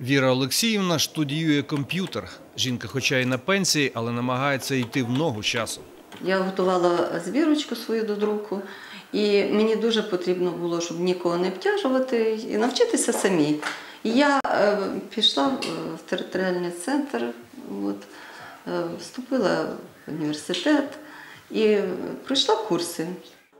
Віра Олексіївна студіює комп'ютер. Жінка, хоча й на пенсії, але намагається йти в ногу з часом. Я готувала збірочку свою до друку, і мені дуже потрібно було, щоб нікого не обтяжувати і навчитися самій. Я е, пішла в в територіальний центр, от, е, вступила в університет і пройшла курси.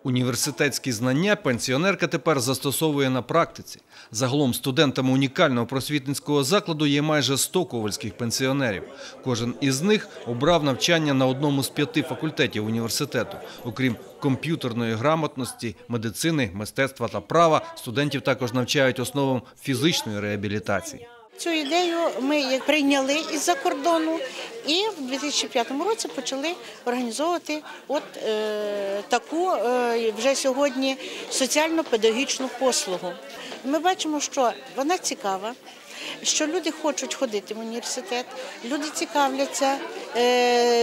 Університетські знання пенсіонерка тепер застосовує на практиці. Загалом студентами унікального просвітницького закладу є майже 100 ковальських пенсіонерів. Кожен із них обрав навчання на одному з п'яти факультетів університету. Окрім комп'ютерної грамотності, медицини, мистецтва та права, студентів також навчають основам фізичної реабілітації. Цю ідею ми прийняли із-за кордону і в 2005 році почали організовувати от е, таку е, вже сьогодні соціально-педагогічну послугу. Ми бачимо, що вона цікава, що люди хочуть ходити в університет, люди цікавляться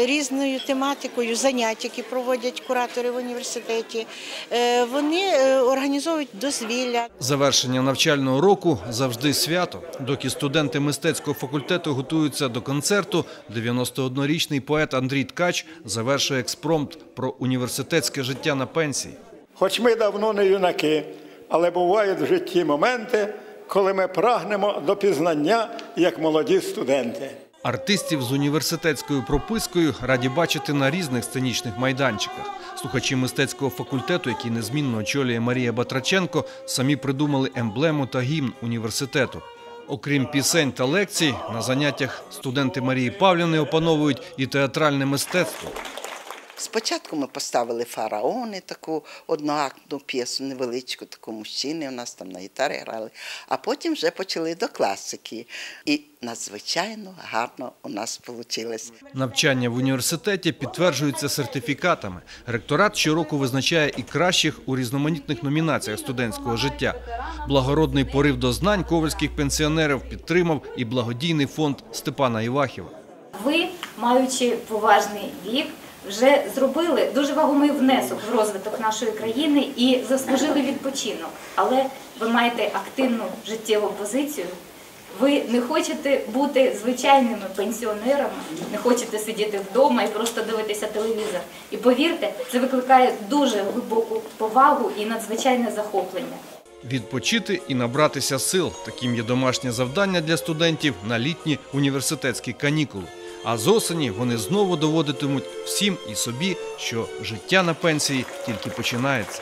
різною тематикою занять, які проводять куратори в університеті. Е, вони е, організовують дозвілля. Завершення навчального року завжди свято. Доки студенти мистецького факультету готуються до концерту, 91-річний поет Андрій Ткач завершує експромт про університетське життя на пенсії. Хоч ми давно не юнаки, але бувають в житті моменти, коли ми прагнемо до пізнання як молоді студенти. Артистів з університетською пропискою раді бачити на різних сценічних майданчиках. Слухачі мистецького факультету, який незмінно очолює Марія Батраченко, самі придумали емблему та гімн університету. Окрім пісень та лекцій, на заняттях студенти Марії Павлівни опановують і театральне мистецтво. Спочатку ми поставили фараони, таку одноактну п'єсу, невеличку, таку мужчини у нас там на гітарі грали, а потім вже почали до класики. І надзвичайно гарно у нас вийшло. Навчання в університеті підтверджується сертифікатами. Ректорат щороку визначає і кращих у різноманітних номінаціях студентського життя. Благородний порив до знань ковальських пенсіонерів підтримав і благодійний фонд Степана Івахіва. Ви, маючи поважний вік, вже зробили дуже вагомий внесок в розвиток нашої країни і заслужили відпочинок. Але ви маєте активну життєву позицію. Ви не хочете бути звичайними пенсіонерами, не хочете сидіти вдома і просто дивитися телевізор. І повірте, це викликає дуже глибоку повагу і надзвичайне захоплення. Відпочити і набратися сил таким є домашнє завдання для студентів на літні університетські канікули. А з осені вони знову доводитимуть всім і собі, що життя на пенсії тільки починається.